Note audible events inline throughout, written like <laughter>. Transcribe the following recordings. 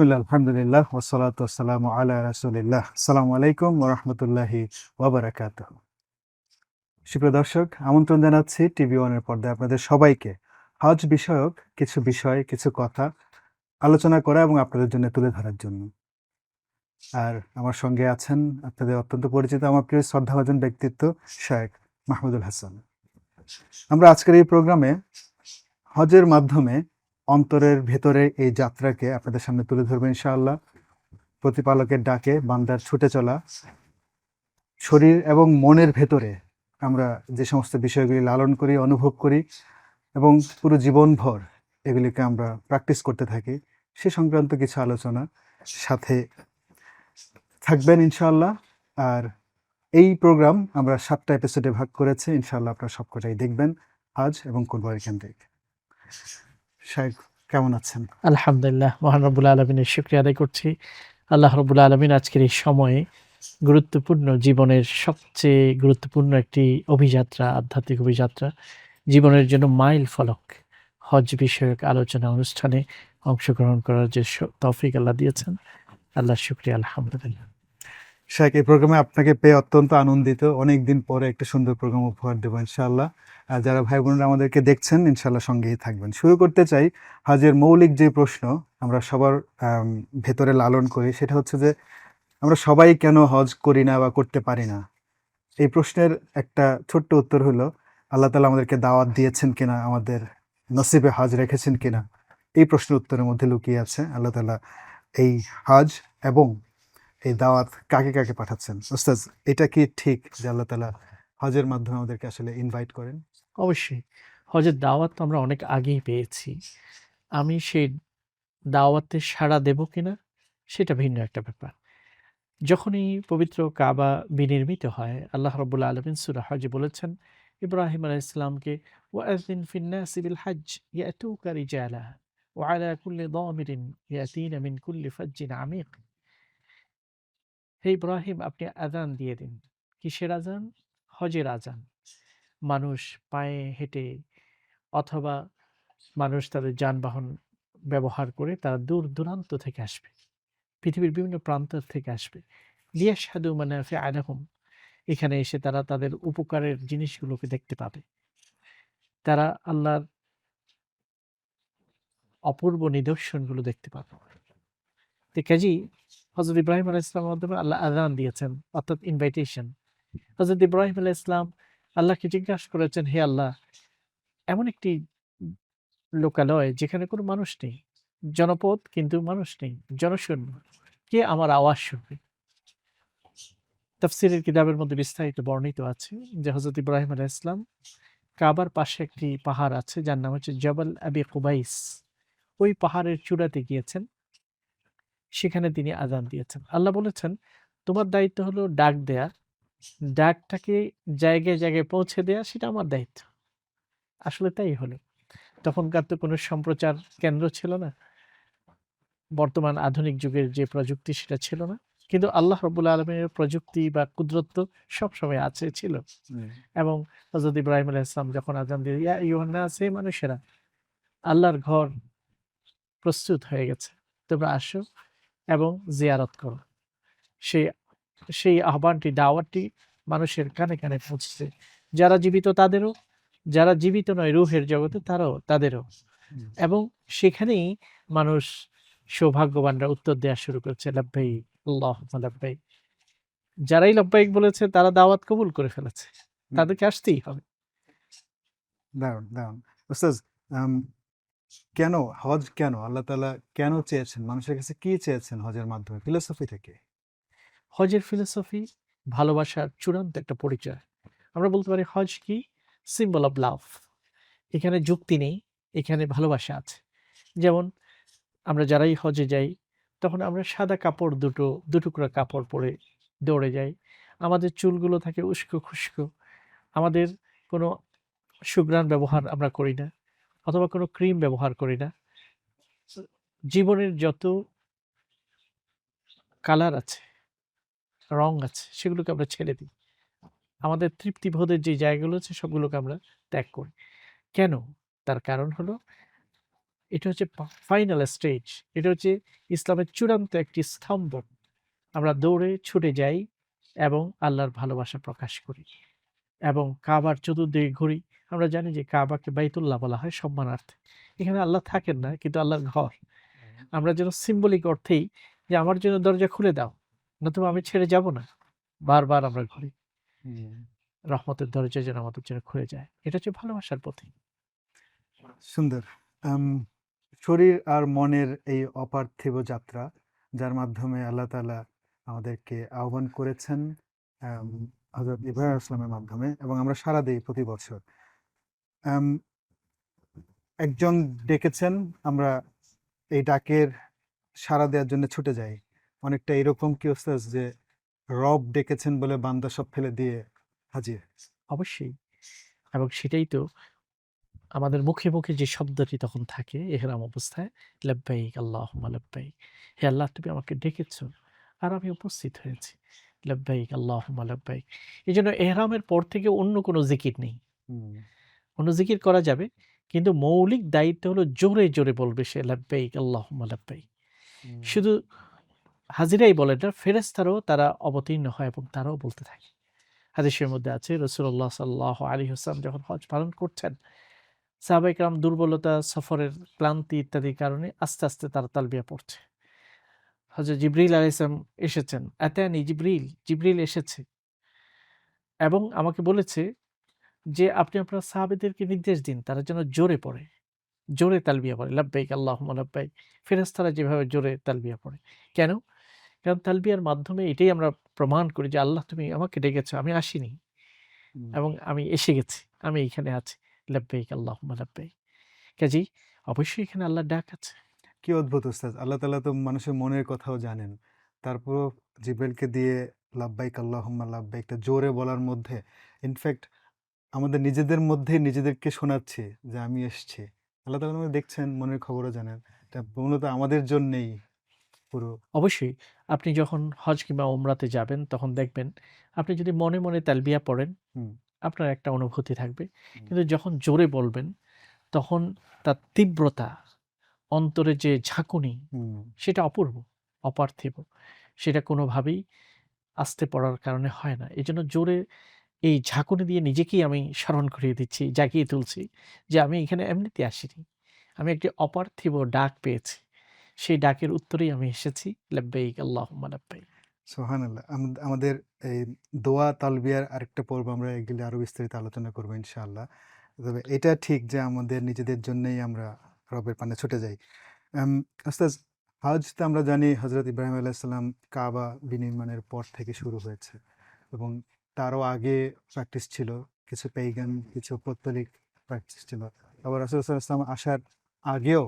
বিসমিল্লাহ আলহামদুলিল্লাহ ওসালাত আসসালামু আলা রাসুলিল্লাহ আসসালামু আলাইকুম ওরহমতুল্লাহি ওবরাকাত সুপ্রিয় দর্শক, আমন্ত্রণ জানাচ্ছি টিভি ওয়ানের পর্দায় আপনাদের সবাইকে। হজ বিষয়ক কিছু বিষয়, কিছু কথা আলোচনা করা এবং আপনাদের জন্য তুলে ধরার জন্য। আর আমার সঙ্গে আছেন আপনাদের অত্যন্ত পরিচিত আমার প্রিয় শ্রদ্ধাভাজন ব্যক্তিত্ব শেখ মাহমুদুল হাসান। আমরা আজকের এই প্রোগ্রামে হজের মাধ্যমে অন্তরের ভেতরে এই যাত্রাকে আপনাদের সামনে তুলে ধরবো ইনশাআল্লাহ। প্রতিপালকের ডাকে বান্দার ছুটে চলা, শরীর এবং মনের ভেতরে আমরা যে সমস্ত বিষয়গুলি লালন করি, অনুভব করি এবং পুরো জীবনভর এগুলিকে আমরা প্র্যাকটিস করতে থাকি, সে সংক্রান্ত কিছু আলোচনা সাথে থাকবেন ইনশাআল্লাহ। আর এই প্রোগ্রাম আমরা সাতটা এপিসোডে ভাগ করেছি, ইনশাআল্লাহ আপনারা সবকটাই দেখবেন আজ এবং কোরবানি কেন্দ্রিক শাহেক কেমন আছেন? আলহামদুলিল্লাহ, মহান রব্বুল আলমিনের শুক্রিয়া আদায় করছি। আল্লাহ রব্বুল আলমিন আজকের এই সময়ে গুরুত্বপূর্ণ জীবনের সবচেয়ে গুরুত্বপূর্ণ একটি অভিযাত্রা, আধ্যাত্মিক অভিযাত্রা, জীবনের জন্য মাইল ফলক, হজ বিষয়ক আলোচনা অনুষ্ঠানে অংশগ্রহণ করার যে তৌফিক আল্লাহ দিয়েছেন। আল্লাহ শুক্রিয়া, আলহামদুলিল্লাহ। শাহেক এই প্রোগ্রামে আপনাকে পেয়ে অত্যন্ত আনন্দিত। অনেক দিন পরে একটা সুন্দর প্রোগ্রাম উপহার দেবো, ইনশাআল্লাহ। আর যারা ভাই বোনেরা আমাদেরকে দেখছেন, ইনশাআল্লাহ সঙ্গেই থাকবেন। শুরু করতে চাই হাজের মৌলিক যে প্রশ্ন আমরা সবার ভেতরে লালন করি, সেটা হচ্ছে যে আমরা সবাই কেন হজ করি না বা করতে পারি না? এই প্রশ্নের একটা ছোট্ট উত্তর হলো, আল্লাহ তালা আমাদেরকে দাওয়াত দিয়েছেন কিনা, আমাদের নসিবে হজ রেখেছেন কিনা? এই প্রশ্নের উত্তরের মধ্যে লুকিয়ে আছে আল্লাহ তালা এই হজ এবং এই দাওয়াত কাকে কাকে পাঠাচ্ছেন? ওস্তাজ এটা কি ঠিক যে আল্লাহ তালা হজের মাধ্যমে আমাদেরকে আসলে ইনভাইট করেন? অবশ্যই। হজের দাওয়াত তো আমরা অনেক আগেই পেয়েছি। আমি সেই দাওয়াতে সাড়া দেব কিনা, সেটা ভিন্ন একটা ব্যাপার। যখনই পবিত্র কাবা বিনির্মিত হয়, আল্লাহ রবুল্লা আলমিন সুরা হজে বলেছেন, ইব্রাহিম আলাহ ইসলামকে ওয়াজিন ফিন্নাসিবিল হজ ইয়াতুকা রিজালা ওয়ালা কুল্লি দামিরিন, ইয়াতিন মিন কুল্লি ফাজ্জিন আমিক হে ইব্রাহিম, আপনি আজান দিয়ে দিন। কিসের আজান হজের আজান মানুষ পায়ে হেঁটে অথবা মানুষ তাদের যানবাহন ব্যবহার করে তারা দূর দূরান্ত থেকে আসবে। পৃথিবীর বিভিন্ন প্রান্ত থেকে আসবে। লিয়া সাধু মানে আছে আলাহুম এখানে এসে তারা তাদের উপকারের জিনিসগুলোকে দেখতে পাবে। তারা আল্লাহর অপূর্ব নিদর্শনগুলো দেখতে পাবে। কাজী হজরত ইব্রাহিম আলাহ ইসলামের মাধ্যমে আল্লাহ আদান দিয়েছেন, অর্থাৎ ইনভাইটেশন হজরত ইব্রাহিম আলাহ ইসলাম আল্লাহকে জিজ্ঞাসা করেছেন, হে আল্লাহ, এমন একটি লোকালয় যেখানে কোনো মানুষ নেই, জনপদ কিন্তু মানুষ নেই, জনশূন্য, কে আমার আওয়াজ শুনবে? তফসিরের কিতাবের মধ্যে বিস্তারিত বর্ণিত আছে যে হজরত ইব্রাহিম আলাহ ইসলাম কাবার পাশে একটি পাহাড় আছে, যার নাম হচ্ছে জবল আবি কুবাইস। ওই পাহাড়ের চূড়াতে গিয়েছেন। সেখানে তিনি আজান দিয়েছেন। আল্লাহ বলেছেন তোমার দায়িত্ব হলো ডাক দেয়া। ডাকটাকে জায়গায় জায়গায় পৌঁছে দেয়া সেটা আমার দায়িত্ব। আসলে তাই হলো। তখনকার তো কোনো সম্প্রচার কেন্দ্র ছিল না। বর্তমান আধুনিক যুগের যে প্রযুক্তি সেটা ছিল না। কিন্তু আল্লাহ রবুল আলমের প্রযুক্তি বা কুদরত্ব সবসময় আছে ছিল। এবং হজরত ইব্রাহিম আলাহ ইসলাম যখন আজান দিয়ে ইয়া ইউহান্না আছে মানুষেরা আল্লাহর ঘর প্রস্তুত হয়ে গেছে। তোমরা আসো এবং জিয়ারত করো। সেই সেই আহ্বানটি দাওয়াতটি মানুষের কানে কানে পৌঁছেছে। যারা জীবিত তাদেরও যারা জীবিত নয় রুহের জগতে তারাও তাদেরও। এবং সেখানেই মানুষ সৌভাগ্যবানরা উত্তর দেওয়া শুরু করেছে লাব্বাই আল্লাহ যারাই লব্বাইক বলেছে তারা দাওয়াত কবুল করে ফেলেছে। তাদেরকে আসতেই হবে। ওস্তাজ আম, কেন? হজ কেন? আল্লাহ তালা কেন চেয়েছেন? মানুষের কাছে কি চেয়েছেন হজের মাধ্যমে? ফিলোসফি থেকে। হজের ফিলোসফি, ভালোবাসার চূড়ান্ত একটা পরিচয়। আমরা বলতে পারি হজ কি? সিম্বল অফ লাভ এখানে যুক্তি নেই, এখানে ভালোবাসা আছে। যেমন আমরা যারাই হজে যাই, তখন আমরা সাদা কাপড় দুটো, দুটুকরা কাপড় পরে দৌড়ে যাই। আমাদের চুলগুলো থাকে উস্কো খুস্কো আমাদের কোনো সুগ্রাণ ব্যবহার আমরা করি না। অথবা কোনো ক্রিম ব্যবহার করি না। জীবনের যত কালার আছে, রং আছে, সেগুলোকে আমরা ছেড়ে দিই। আমাদের তৃপ্তিবোধের যে জায়গাগুলো আছে, সবগুলোকে আমরা ত্যাগ করি। কেন? তার কারণ হলো, এটা হচ্ছে ফাইনাল স্টেজ এটা হচ্ছে ইসলামের চূড়ান্ত একটি স্তম্ভ। আমরা দৌড়ে ছুটে যাই এবং আল্লাহর ভালোবাসা প্রকাশ করি এবং কাবার চতুর্দিকে ঘুরি। আমরা জানি যে কাবাকে বাইতুল্লাহ বলা হয় সম্মানার্থে। এখানে আল্লাহ থাকেন না কিন্তু আল্লাহর ঘর। আমরা যেন সিম্বলিক অর্থেই যে আমার জন্য দরজা খুলে দাও নতুবা আমি ছেড়ে যাব না। বারবার আমরা ঘুরি রহমতের দরজা যেন আমাদের জন্য খুলে যায়। এটা হচ্ছে ভালোবাসার প্রতীক সুন্দর। শরীর আর মনের এই অপার্থিব যাত্রা যার মাধ্যমে আল্লাহ তাআলা আমাদেরকে আহ্বান করেছেন হজরত ইব্রাহিম ইসলামের মাধ্যমে এবং আমরা সারা দিই প্রতি বছর। একজন ডেকেছেন আমরা এই ডাকের সাড়া দেওয়ার জন্য ছুটে যাই। অনেকটা এরকম কি ওস্তাজ যে রব ডেকেছেন বলে বান্দা সব ফেলে দিয়ে হাজির? অবশ্যই। এবং সেটাই তো আমাদের মুখে মুখে যে শব্দটি তখন থাকে এহরাম অবস্থায় লাব্বাইক আল্লাহ লাব্বাইক। হে আল্লাহ তুমি আমাকে ডেকেছ আর আমি উপস্থিত হয়েছি। লাব্বাইক আল্লাহ লাব্বাইক। এই জন্য এহরামের পর থেকে অন্য কোনো জিকির নেই। অন্য জিকির করা যাবে কিন্তু মৌলিক দায়িত্ব হলো জোরে জোরে বলবে সে লাব্বাইক আল্লাহ হুম, শুধু হাজিরাই বলে না ফেরেস্তারও তারা অবতীর্ণ হয় এবং তারাও বলতে থাকে। হাদিসের মধ্যে আছে রসুল্লাহ সাল্লাহ আলী হোসেন যখন হজ পালন করছেন সাহাবাইকরাম দুর্বলতা সফরের ক্লান্তি ইত্যাদির কারণে আস্তে আস্তে তারা তালবিয়া পড়ছে। হজরত জিব্রিল আলাইসলাম এসেছেন এতানি জিব্রিল জিব্রিল এসেছে। এবং আমাকে বলেছে যে আপনি আপনার সাহাবেদেরকে নির্দেশ দিন তারা যেন জোরে পড়ে। জোরে তালবিয়া পড়ে। লাব্বাইক আল্লাহ লাব্বাইক। ফেরেস্তারা যেভাবে জোরে তালবিয়া পড়ে। কেন? কারণ তালবিয়ার মাধ্যমে এটাই আমরা প্রমাণ করি যে আল্লাহ তুমি আমাকে ডেকেছো আমি আসিনি এবং আমি এসে গেছি আমি এখানে আছি। লাব্বাইক আল্লাহ লাব্বাইক। কাজেই অবশ্যই এখানে আল্লাহ ডাক আছে। কি অদ্ভুত উস্তাদ। আল্লাহ তাআলা তো মানুষের মনের কথাও জানেন। তারপরও জিবেলকে দিয়ে লাব্বাইক আল্লাহুম্মা লাব্বাইকটা জোরে বলার মধ্যে ইনফ্যাক্ট আমাদের নিজেদের মধ্যে নিজেদেরকে শোনাচ্ছি যে আমি এসছি। আল্লাহ তাআলা আমাদের দেখছেন মনের খবরও জানেন। এটা মূলত আমাদের জন্যেই পুরো। অবশ্যই আপনি যখন হজ কিংবা ওমরাতে যাবেন তখন দেখবেন আপনি যদি মনে মনে তালবিয়া পড়েন আপনার একটা অনুভূতি থাকবে। কিন্তু যখন জোরে বলবেন তখন তার তীব্রতা অন্তরে যে ঝাঁকুনি সেটা অপূর্ব অপার্থিব। সেটা কোনোভাবেই আসতে পড়ার কারণে হয় না। এই জন্য জোরে এই ঝাঁকুনি দিয়ে নিজেকেই আমি স্মরণ করিয়ে দিচ্ছি জাগিয়ে তুলছি যে আমি এখানে এমনিতে আসিনি। আমি একটি অপার্থিব ডাক পেয়েছি। সেই ডাকের উত্তরেই আমি এসেছি লাব্বাইক আল্লাহ লাব্বাইক। সুবহানাল্লাহ। আম- আমাদের এই দোয়া তালবিয়ার আরেকটা পর্ব আমরা এগুলি আরও বিস্তারিত আলোচনা করব ইনশাআল্লাহ। তবে এটা ঠিক যে আমাদের নিজেদের জন্যই আমরা রবের পানে ছুটে যাই। আম, ওস্তাদ হজ তো আমরা জানি হজরত ইব্রাহিম আলাইসাল্লাম কাবা বিনির্মাণের পর থেকে শুরু হয়েছে এবং তারও আগে প্র্যাকটিস ছিল। কিছু পেইগান কিছু পৌত্তলিক প্র্যাকটিস ছিল। আবার রাসুলাম আসার আগেও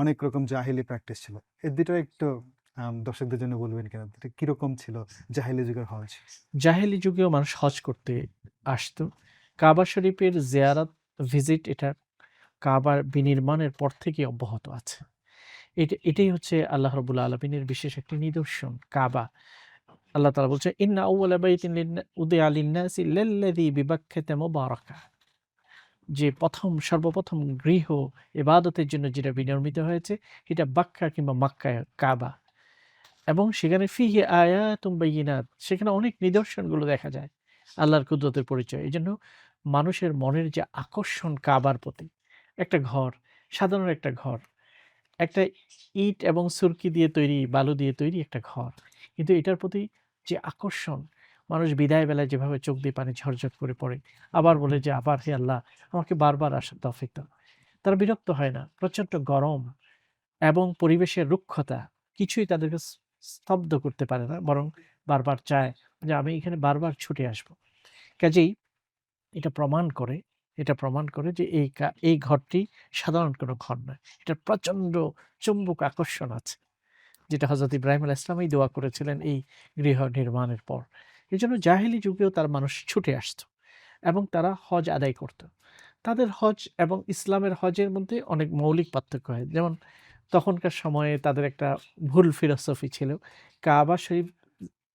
অনেক রকম জাহিলি প্র্যাকটিস ছিল। এর দুটো একটু দর্শকদের জন্য বলবেন কেন? কীরকম ছিল জাহিলি যুগের হজ? জাহেলি যুগেও মানুষ হজ করতে আসতো। কাবা শরীফের জিয়ারাত ভিজিট এটা কাবার বিনির্মাণের পর থেকে অব্যাহত আছে। এটা, এটাই হচ্ছে আল্লাহ রবুল্লা আলমিনের বিশেষ একটি নিদর্শন, কাবা। আল্লাহ তালা বলছে, ইন্না আউ্লা বাইতিন যে প্রথম, সর্বপ্রথম গৃহ ইবাদতের জন্য যেটা বিনির্মিত হয়েছে এটা বাক্কা কিংবা মাক্কা কাবা। এবং সেখানে ফিহে আয়া বাইয়িনাত সেখানে অনেক নিদর্শনগুলো দেখা যায়, আল্লাহর কুদরতের পরিচয়। এই জন্য মানুষের মনের যে আকর্ষণ কাবার প্রতি, একটা ঘর, সাধারণ একটা ঘর, একটা ইট এবং সুরকি দিয়ে তৈরি, বালু দিয়ে তৈরি একটা ঘর। কিন্তু এটার প্রতি যে আকর্ষণ, মানুষ বিদায় বেলায় যেভাবে চোখ দিয়ে পানি ঝরঝর করে পড়ে, আবার বলে যে, আবার হে আল্লাহ, আমাকে বারবার আসার তফিক দাও। তারা বিরক্ত হয় না, প্রচণ্ড গরম এবং পরিবেশের রুক্ষতা কিছুই তাদেরকে স্তব্ধ করতে পারে না, বরং বারবার চায় যে, আমি এখানে বারবার ছুটে আসব। কাজেই এটা প্রমাণ করে, এটা প্রমাণ করে যে, এই এই ঘরটি সাধারণ কোনো ঘর নয়, এটা প্রচণ্ড চুম্বক আকর্ষণ আছে। যেটা হজরত ইব্রাহিম আল ইসলামই দোয়া করেছিলেন এই গৃহ নির্মাণের পর। এই জন্য জাহেলি যুগেও তার মানুষ ছুটে আসতো এবং তারা হজ আদায় করত। তাদের হজ এবং ইসলামের হজের মধ্যে অনেক মৌলিক পার্থক্য হয়। যেমন তখনকার সময়ে তাদের একটা ভুল ফিলসফি ছিল। কাবা শরীফ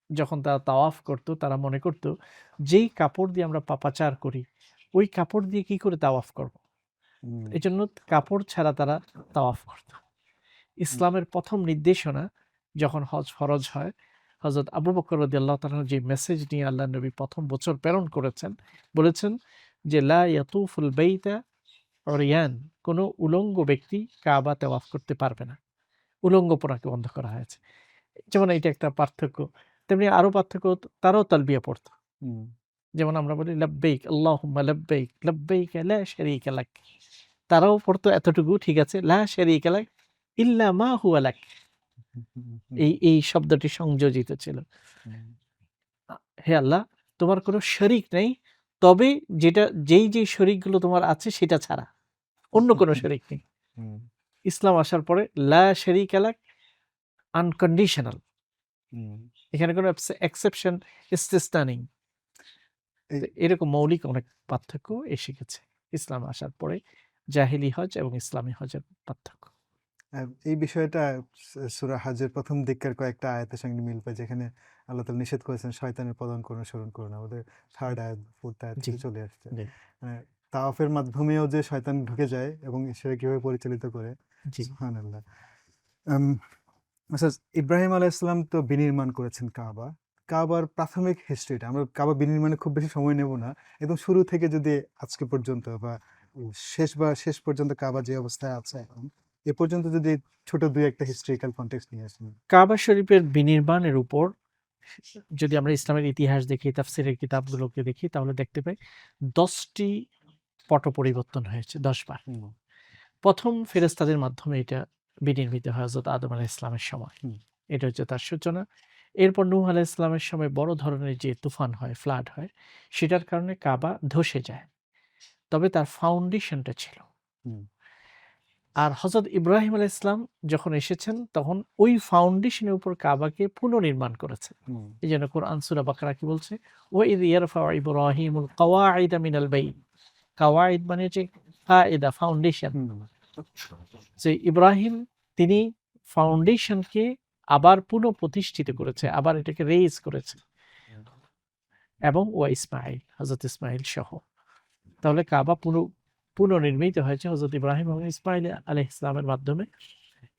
যখন তারা তাওয়াফ করত তারা মনে করত যেই কাপড় দিয়ে আমরা পাপাচার করি ওই কাপড় দিয়ে কি করে তাওয়াফ করব। এই জন্য কাপড় ছাড়া তারা তাওয়াফ করত। ইসলামের প্রথম নির্দেশনা যখন হজ ফরজ হয় হজরত আবু বকর রদিয়াল্লাহ তাআলা যে মেসেজ নিয়ে আল্লাহ নবী প্রথম বছর প্রেরণ করেছেন বলেছেন যে লা ইয়াতুফুল বাইতা অরিয়ান কোনো উলঙ্গ ব্যক্তি কাবা তাওয়াফ করতে পারবে না। উলঙ্গপনাকে বন্ধ করা হয়েছে। যেমন এটা একটা পার্থক্য। তেমনি আরও পার্থক্য তারাও তালবিয়া পড়তো। যেমন আমরা বলি লাব্বাইক আল্লাহুম্মা লাব্বাইক লাব্বাইক লা শারীকা লাক তারাও পড়তো এতটুকু ঠিক আছে লা শারীকা লাক ইল্লা মা হুয়া লাক। হুম, হুম, হুম, এই এই শব্দটি সংযোজিত ছিল। হে আল্লাহ তোমার কোনো শরিক নেই তবে যেটা যেই যেই শরিকগুলো তোমার আছে সেটা ছাড়া। অন্য কোনো <laughs> শরিক নেই। ইসলাম আসার পরে লা শারীকা লাক আনকন্ডিশনাল। এখানে কোনো এক্সেপশন ইস্তেস্তা নেই। এরকম মৌলিক অনেক পার্থক্য এসে গেছে। ইসলাম আসার পরে জাহিলি হজ এবং ইসলামী হজের পার্থক্য। এই বিষয়টা সুরা হাজের প্রথম দিককার কয়েকটা আয়াতের সঙ্গে মিল পায় যেখানে আল্লাহ তালা নিষেধ করেছেন শয়তানের পদাঙ্ক অনুসরণ করুন আমাদের থার্ড আয়াত ফোর্থ আয়াত চলে আসছে। মানে তাওয়াফের মাধ্যমেও যে শয়তান ঢুকে যায় এবং সেটা কীভাবে পরিচালিত করে সুবহানাল্লাহ। আচ্ছা ইব্রাহিম আলাইহিস সালাম তো বিনির্মাণ করেছেন কাবা। কাবার প্রাথমিক হিস্ট্রিটা আমরা কাবা বিনির্মাণে খুব বেশি সময় নেব না। একদম শুরু থেকে যদি আজকে পর্যন্ত বা শেষ বা শেষ পর্যন্ত কাবা যে অবস্থায় আছে এখন এ পর্যন্ত যদি ছোট দুই একটা হিস্ট্রিক্যাল কনটেক্সট নিয়ে আসেন। কাবা শরীফের বিনির্মাণের উপর যদি আমরা ইসলামের ইতিহাস দেখি তাফসিরের কিতাবগুলোকে দেখি তাহলে দেখতে পাই দশটি পট পরিবর্তন হয়েছে দশ বার। প্রথম ফেরেস্তাদের মাধ্যমে এটা বিনির্মিত হয় হজরত আদম আলাহ ইসলামের সময়। এটা হচ্ছে তার সূচনা। এরপর নূহ আলাহ ইসলামের সময় বড় ধরনের যে তুফান হয় ফ্লাড হয় সেটার কারণে কাবা ধসে যায়। তবে তার ফাউন্ডেশনটা ছিল। আর হজরত ইব্রাহিম আলাহ ইসলাম যখন এসেছেন তখন ওই ফাউন্ডেশনের উপর কাবাকে পুনর্নির্মাণ করেছেন হুম, এই জন্য কোরআন সুরা বাকারা কি বলছে? ও ইদ ইয়ারফা ইব্রাহিমুল কাওয়াইদা মিনাল বাইত। কাওয়াইদ মানে যে কায়দা ফাউন্ডেশন যে ইব্রাহিম তিনি ফাউন্ডেশনকে আবার পুনঃ প্রতিষ্ঠিত করেছে আবার এটাকে রেজ করেছে। এবং ও ইসমাইল হজরত ইসমাইল সহ। তাহলে কাবা পুনঃ পুনর্নির্মিত হয়েছে হজরত ইব্রাহিম এবং ইসমাইল আলহ ইসলামের মাধ্যমে।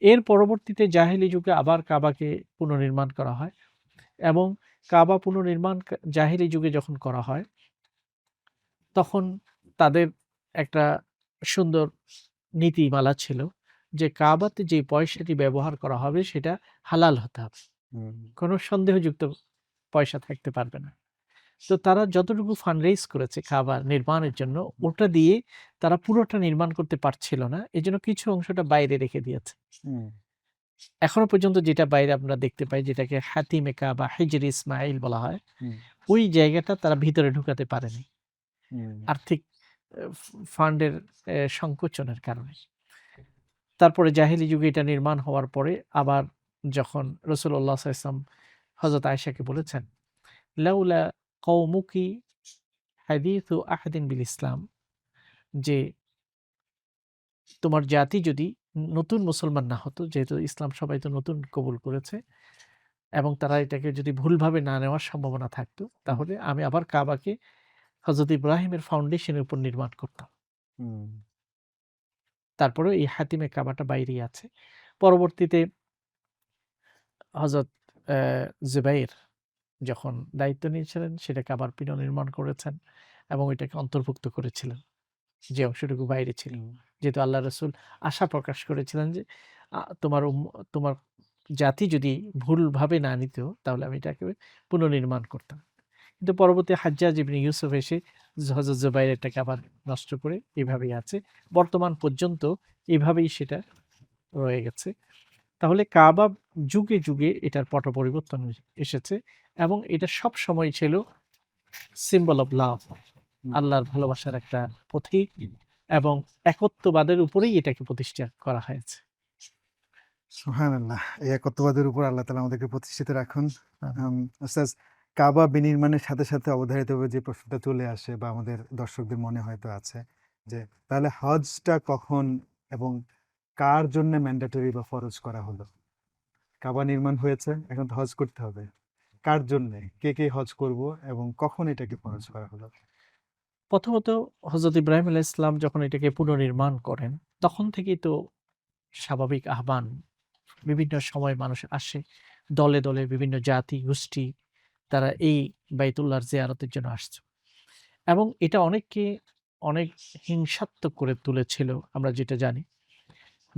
এর পরবর্তীতে জাহেলি যুগে আবার কাবাকে পুনর্নির্মাণ করা হয় এবং কাবা পুনর্নির্মাণ জাহেলি যুগে যখন করা হয় তখন তাদের একটা সুন্দর নীতিমালা ছিল যে কাবাতে যে পয়সাটি ব্যবহার করা হবে সেটা হালাল হতে হবে। কোনো সন্দেহযুক্ত পয়সা থাকতে পারবে না। তো তারা যতটুকু ফান্ড রেজ করেছে খাবার নির্মাণের জন্য ওটা দিয়ে তারা পুরোটা নির্মাণ করতে পারছিল না। এই জন্য কিছু অংশটা বাইরে রেখে দিয়েছে। এখনও পর্যন্ত যেটা বাইরে আমরা দেখতে পাই যেটাকে হাতিমেকা বা হিজর ইসমাইল বলা হয় ওই জায়গাটা তারা ভিতরে ঢুকাতে পারেনি। আর্থিক ফান্ডের সংকোচনের কারণে। তারপরে জাহেলি যুগে এটা নির্মাণ হওয়ার পরে আবার যখন রসুল্লাহ ইসলাম হজরত আয়সাকে বলেছেন লাউলা কৌমুকি হাদিস ও আহাদিন বিল ইসলাম যে তোমার জাতি যদি নতুন মুসলমান না হতো যেহেতু ইসলাম সবাই তো নতুন কবুল করেছে এবং তারা এটাকে যদি ভুলভাবে না নেওয়ার সম্ভাবনা থাকতো তাহলে আমি আবার কাবাকে হজরত ইব্রাহিমের ফাউন্ডেশনের উপর নির্মাণ করতাম। তারপরে এই হাতিমে কাবাটা বাইরেই আছে। পরবর্তীতে হজরত জুবাইর যখন দায়িত্ব নিয়েছিলেন সেটাকে আবার পুনর্নির্মাণ করেছেন এবং এটাকে অন্তর্ভুক্ত করেছিলেন। যে অংশটুকু বাইরে ছিল। যেহেতু আল্লাহ রসুল আশা প্রকাশ করেছিলেন যে তোমার তোমার জাতি যদি ভুলভাবে না নিত তাহলে আমি এটাকে পুনর্নির্মাণ করতাম। কিন্তু পরবর্তী হাজ্জাজ ইবনে ইউসুফ এসে হজরত জুবাইর এটাকে আবার নষ্ট করে এভাবেই আছে। বর্তমান পর্যন্ত এভাবেই সেটা রয়ে গেছে। তাহলে কাবা যুগে যুগে এটার পট পরিবর্তন এসেছে। এবং এটা সব সময় ছিল সিম্বল অফ লাভ আল্লাহর ভালোবাসার একটা পথিক এবং একত্ববাদের উপরেই এটাকে প্রতিষ্ঠা করা হয়েছে। সুবহানাল্লাহ এই একত্ববাদের উপর আল্লাহ তালা আমাদেরকে প্রতিষ্ঠিত রাখুন। কাবা বিনির্মাণের সাথে সাথে অবধারিতভাবে যে প্রশ্নটা চলে আসে বা আমাদের দর্শকদের মনে হয়তো আছে যে তাহলে হজটা কখন এবং কার জন্য ম্যান্ডেটরি বা ফরজ করা হলো? কাবা নির্মাণ হয়েছে এখন তো হজ করতে হবে। কার জন্য? কে কে হজ করব এবং কখন এটাকে ফরজ করা হলো? প্রথমত হজরত ইব্রাহিম আলাহ ইসলাম যখন এটাকে পুনর্নির্মাণ করেন, তখন থেকেই তো স্বাভাবিক আহ্বান। বিভিন্ন সময় মানুষ আসে, দলে দলে বিভিন্ন জাতি, গোষ্ঠী, তারা এই বাইতুল্লাহর জিয়ারতের জন্য আসছে। এবং এটা অনেককে অনেক হিংসাত্মক করে তুলেছিল, আমরা যেটা জানি।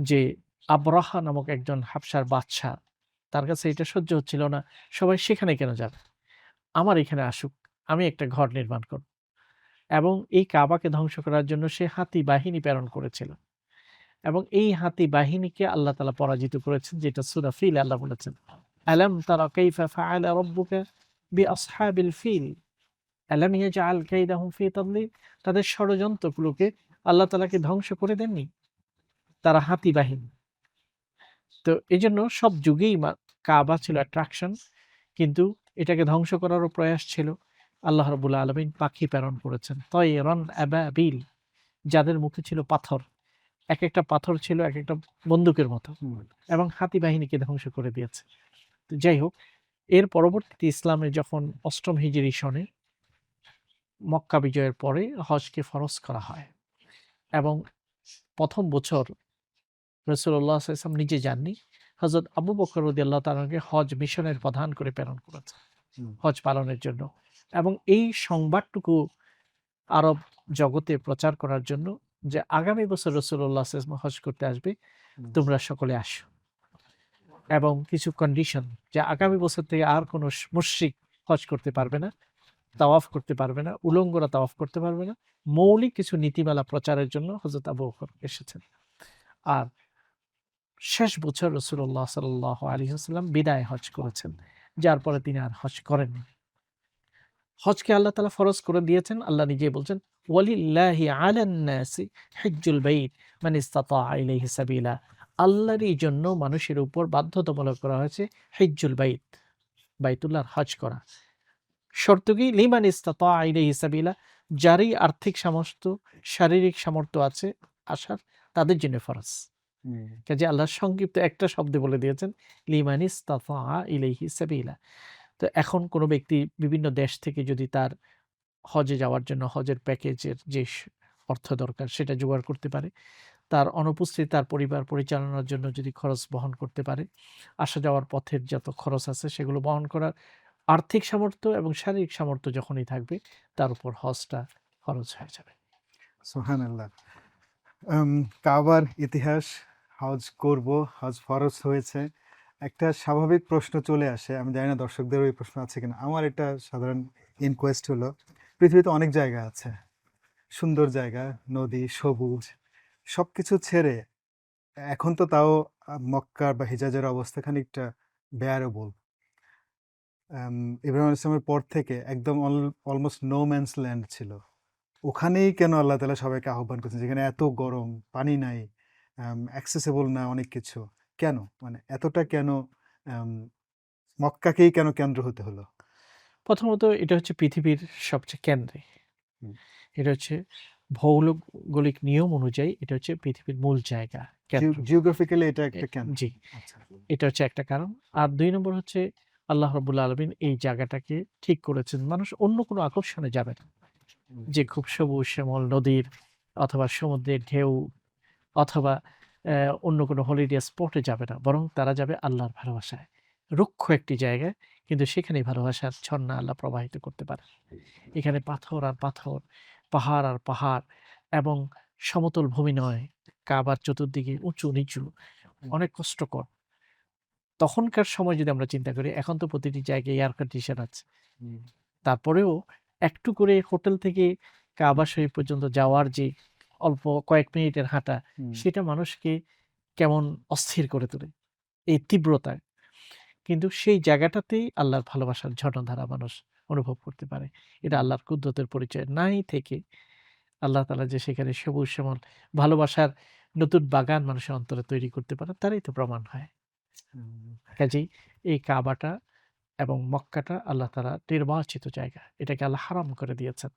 যে আবরাহা নামক একজন হাফসার বাদশা তার কাছে এটা সহ্য হচ্ছিল না। সবাই, সেখানে কেন যাবে? আমার এখানে আসুক। আমি একটা ঘর নির্মাণ করব। এবং এই কাবাকে ধ্বংস করার জন্য সে হাতি বাহিনী প্রেরণ করেছিল। এবং এই হাতি বাহিনীকে আল্লাহ তালা পরাজিত করেছেন, যেটা সুরা ফিল আল্লাহ বলেছেন, আলম তারা কাইফা ফাআলা রাব্বুকা বিআসহাবিল ফিল? আলম ইয়াজআল কাইদাহুম ফি তাদলিল? তাদের ষড়যন্ত্রগুলোকে আল্লাহ তালাকে ধ্বংস করে দেননি। তারা হাতি বাহিনী। তো এই জন্য সব যুগেই কাবা ছিল অ্যাট্রাকশন কিন্তু এটাকে ধ্বংস করারও প্রয়াস ছিল। আল্লাহ রবুল্লা আলমিন পাখি প্রেরণ করেছেন। তয় রন অ্যাবাবিল যাদের মুখে ছিল পাথর। এক একটা পাথর ছিল এক একটা বন্দুকের মতো এবং হাতি বাহিনীকে ধ্বংস করে দিয়েছে। তো যাই হোক, এর পরবর্তীতে ইসলামে যখন অষ্টম হিজরি সনে, মক্কা বিজয়ের পরে হজকে ফরজ করা হয় এবং প্রথম বছর রসুল্লাহ ইসলাম নিজে যাননি। হজরত আবু বকর রদি আল্লাহ তালকে হজ মিশনের প্রধান করে প্রেরণ করেছে। হজ পালনের জন্য। এবং এই সংবাদটুকু আরব জগতে প্রচার করার জন্য যে আগামী বছর রসুল্লাহ ইসলাম হজ করতে আসবে তোমরা সকলে আসো। এবং কিছু কন্ডিশন যে আগামী বছর থেকে আর কোনো মুশ্রিক হজ করতে পারবে না তাওয়াফ করতে পারবে না উলঙ্গরা তাওয়াফ করতে পারবে না মৌলিক কিছু নীতিমালা প্রচারের জন্য হজরত আবু বকর এসেছেন। আর শেষ বছর রসুল্লাহ সাল আলী হাসলাম বিদায় হজ করেছেন। যার পরে তিনি আর হজ করেননি হজকে আল্লাহ তালা ফরজ করে দিয়েছেন। আল্লাহ নিজে বলছেন ওয়ালিল্লাহি আলান্নাসি হিজ্জুল বাইত মান ইস্তাতা ইলাইহি সাবিলা। আল্লাহরই জন্য মানুষের উপর বাধ্যতামূলক করা হয়েছে হিজ্জুল বাইত বাইতুল্লাহর হজ করা। শর্ত কি? লিমান ইস্তাতা ইলাইহি সাবিলা যারই আর্থিক সামর্থ্য শারীরিক সামর্থ্য আছে আসার তাদের জন্য ফরজ। কাজে আল্লাহ সংক্ষিপ্ত একটা শব্দে বলে দিয়েছেন লিমানিস তাফা ইলাইহি সাবিলা। তো এখন কোনো ব্যক্তি বিভিন্ন দেশ থেকে যদি তার হজে যাওয়ার জন্য হজের প্যাকেজের যে অর্থ দরকার সেটা জোগাড় করতে পারে তার অনুপস্থিতি তার পরিবার পরিচালনার জন্য যদি খরচ বহন করতে পারে আসা যাওয়ার পথের যত খরচ আছে সেগুলো বহন করার আর্থিক সামর্থ্য এবং শারীরিক সামর্থ্য যখনই থাকবে তার উপর হজটা খরচ হয়ে যাবে। সোহান আল্লাহ কাবার ইতিহাস হজ করব হজ ফরজ হয়েছে। একটা স্বাভাবিক প্রশ্ন চলে আসে, আমি জানি না দর্শকদের ওই প্রশ্ন আছে কিনা। আমার এটা সাধারণ ইনকোয়েস্ট হলো, পৃথিবীতে অনেক জায়গা আছে। সুন্দর জায়গা, নদী, সবুজ সব কিছু ছেড়ে এখন তো তাও মক্কার বা হিজাজের অবস্থা খানিকটা বেয়ারেবল ইব্রাহিম ইসলামের পর থেকে একদম অলমোস্ট নো ম্যানস ল্যান্ড ছিল। ওখানেই কেন আল্লাহ তালা সবাইকে আহ্বান করছেন? যেখানে এত গরম, পানি নাই অ্যাক্সেসেবল না অনেক কিছু। কেন? মানে এতটা কেন মক্কাকেই কেন কেন্দ্র হতে হলো? প্রথমত এটা হচ্ছে পৃথিবীর সবচেয়ে কেন্দ্রে। এটা হচ্ছে ভৌগোলিক নিয়ম অনুযায়ী এটা হচ্ছে পৃথিবীর মূল জায়গা জিওগ্রাফিক্যালি এটা একটা কেন্দ্র। জি। আচ্ছা। এটা হচ্ছে একটা কারণ। আর দুই নম্বর হচ্ছে আল্লাহ রবুল্লা আলমিন এই জায়গাটাকে ঠিক করেছেন। মানুষ অন্য কোনো আকর্ষণে যাবে না। যে খুব সবুজ শ্যামল নদীর অথবা সমুদ্রের ঢেউ অথবা অন্য কোনো হলিডে স্পটে যাবে না বরং তারা যাবে আল্লাহর ভালোবাসায়। রুক্ষ একটি জায়গায় কিন্তু সেখানে ভালোবাসার ছন্না আল্লাহ প্রবাহিত করতে পারে এখানে পাথর আর পাথর পাহাড় আর পাহাড় এবং সমতল ভূমি নয় কাবার চতুর্দিকে উঁচু নিচু অনেক কষ্টকর। তখনকার সময় যদি আমরা চিন্তা করি এখন তো প্রতিটি জায়গায় এয়ার কন্ডিশন আছে। তারপরেও একটু করে হোটেল থেকে কাবা শরীফ পর্যন্ত যাওয়ার যে অল্প কয়েক মিনিটের হাঁটা সেটা মানুষকে কেমন অস্থির করে তোলে? এই তীব্রতা। কিন্তু সেই জায়গাটাতেই আল্লাহর ভালোবাসার ঝর্ণধারা মানুষ অনুভব করতে পারে। এটা আল্লাহর কুদ্রতের পরিচয় নাই থেকে আল্লাহ তালা যে সেখানে সবুজ শ্যামল ভালোবাসার নতুন বাগান মানুষের অন্তরে তৈরি করতে পারে তারই তো প্রমাণ হয়। কাজেই এই কাবাটা এবং মক্কাটা আল্লাহ তালা নির্বাচিত জায়গা। এটাকে আল্লাহ হারাম করে দিয়েছেন।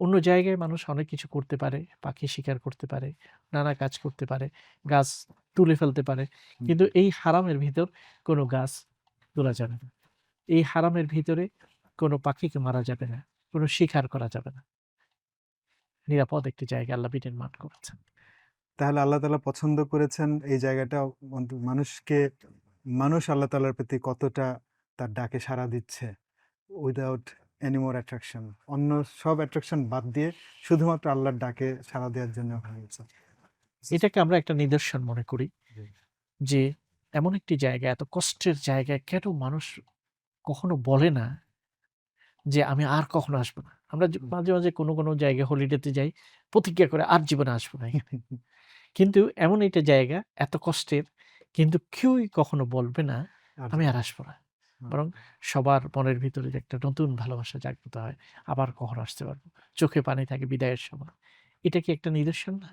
অন্য জায়গায় মানুষ অনেক কিছু করতে পারে পাখি শিকার করতে পারে নানা কাজ করতে পারে গাছ তুলে ফেলতে পারে। কিন্তু এই হারামের ভিতর কোনো গাছ তোলা যাবে না। এই হারামের ভিতরে কোনো পাখিকে মারা যাবে না কোনো শিকার করা যাবে না। নিরাপদ একটি জায়গা আল্লাহ বিনির্মাণ করেছেন। তাহলে আল্লাহ তাআলা পছন্দ করেছেন এই জায়গাটা মানুষকে মানুষ আল্লাহ তাআলার প্রতি কতটা তার ডাকে সাড়া দিচ্ছে উইদাউট এনি মোর অ্যাট্রাকশন অন্য সব অ্যাট্রাকশন বাদ দিয়ে শুধুমাত্র আল্লাহর ডাকে সাড়া দেওয়ার জন্য হয়েছে এটাকে আমরা একটা নিদর্শন মনে করি যে এমন একটি জায়গা এত কষ্টের জায়গায় কেন মানুষ কখনো বলে না যে আমি আর কখনো আসব না? আমরা মাঝে মাঝে কোনো কোনো জায়গায় হলিডেতে যাই প্রতিজ্ঞা করে আর জীবনে আসব না কিন্তু এমন একটা জায়গা এত কষ্টের কিন্তু কেউই কখনো বলবে না আমি আর আসব না। বরং সবার মনের ভিতরে যে একটা নতুন ভালোবাসা জাগ্রত হয় আবার কখনো আসতে পারব? চোখে পানি থাকে বিদায়ের সময়। এটা কি একটা নিদর্শন না?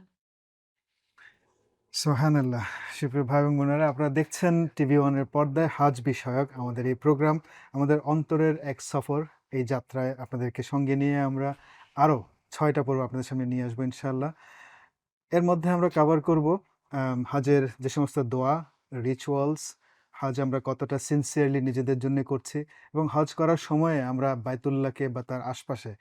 সোহানাল্লাহ সুপ্রিয় ভাই এবং বোনেরা আপনারা দেখছেন টিভি ওয়ানের পর্দায় হাজ বিষয়ক আমাদের এই প্রোগ্রাম। আমাদের অন্তরের এক সফর এই যাত্রায় আপনাদেরকে সঙ্গে নিয়ে আমরা আরও ছয়টা পর্ব আপনাদের সামনে নিয়ে আসব ইনশাল্লাহ এর মধ্যে আমরা কভার করব হাজের যে সমস্ত দোয়া রিচুয়ালস হজ আমরা কতটা সিনসিয়ারলি নিজেদের জন্য করছি এবং হজ করার সময়ে আমরা বায়তুল্লাহকে বা তার আশপাশে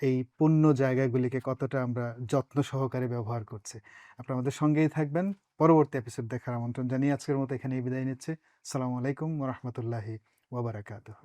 এই পূর্ণ জায়গাগুলিকে কতটা আমরা যত্ন সহকারে ব্যবহার করছি। আপনারা আমাদের সঙ্গেই থাকবেন। পরবর্তী এপিসোড দেখার আমন্ত্রণ জানিয়ে আজকের মতো এখানেই বিদায় নিচ্ছে। সালামু আলাইকুম রহমতুল্লাহি ওবরাকাতুহ